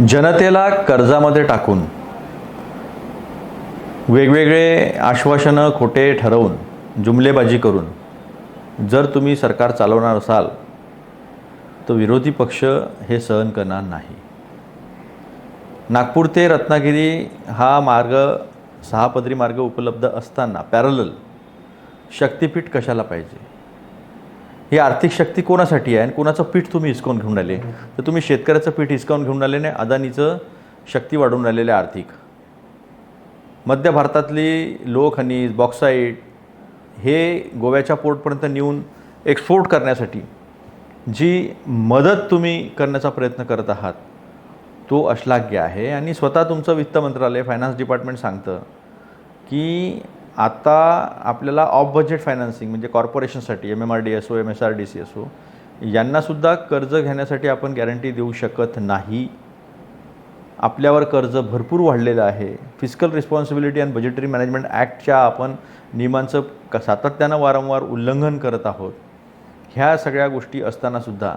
जनतेला कर्जामध्ये टाकून वेगवेगळे आश्वासनं खोटे ठरवून जुमलेबाजी करून जर तुम्ही सरकार चालवणार असाल तर विरोधी पक्ष हे सहन करणार नाही. नागपूर ते रत्नागिरी हा मार्ग सहापदरी मार्ग उपलब्ध असताना पॅरलल शक्तिपीठ कशाला पाहिजे? ही आर्थिक शक्ती कोणासाठी आहे? आणि कोणाचं पीठ तुम्ही हिसकावून घेऊन राहिले? तर तुम्ही शेतकऱ्याचं पीठ हिसकावून घेऊन राहिले नाही अदानीचं शक्ती वाढवून राहिलेलं आहे आर्थिक. मध्य भारतातली लो खनिज बॉक्साईट हे गोव्याच्या पोर्टपर्यंत नेऊन एक्सपोर्ट करण्यासाठी जी मदत तुम्ही करण्याचा प्रयत्न करत आहात तो अश्लाघ्य आहे. आणि स्वतः तुमचं वित्त मंत्रालय फायनान्स डिपार्टमेंट सांगतं की आता आपल्याला ऑफ बजेट फायनान्सिंग म्हणजे कॉर्पोरेशनसाठी एम एम आर डी असो M S R D C असो यांनासुद्धा कर्ज घेण्यासाठी आपण गॅरंटी देऊ शकत नाही. आपल्यावर कर्ज भरपूर वाढलेलं आहे. Physical responsibility and budgetary management ॲक्टच्या आपण नियमांचं क सातत्यानं वारंवार उल्लंघन करत आहोत. ह्या सगळ्या गोष्टी असतानासुद्धा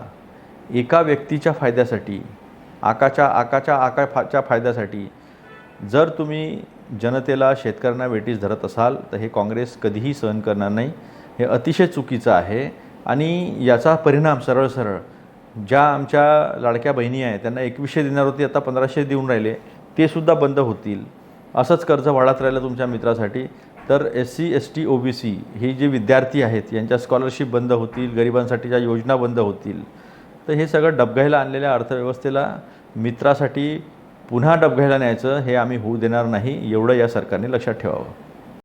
एका व्यक्तीच्या फायद्यासाठी आकाच्या आकाच्या आकाच्या फायद्यासाठी जर तुम्ही जनतेला शेतकऱ्यांना वेटीस धरत असाल तर हे काँग्रेस कधीही सहन करणार नाही. हे अतिशय चुकीचं आहे आणि याचा परिणाम सरळ सरळ ज्या आमच्या लाडक्या बहिणी आहेत त्यांना एकवीसशे देणार होती आता पंधराशे देऊन राहिले ते सुद्धा बंद होतील. असंच कर्ज वाढत राहिलं तुमच्या मित्रासाठी. तर S C S T O B C ही जे विद्यार्थी आहेत यांच्या स्कॉलरशिप बंद होतील गरिबांसाठीच्या योजना बंद होतील. तर हे सगळं डबघाईला आणलेल्या अर्थव्यवस्थेला मित्रासाठी पुन्हा डबघायला न्यायचं हे आम्ही होऊ देणार नाही एवढं या सरकारने लक्षात ठेवावं.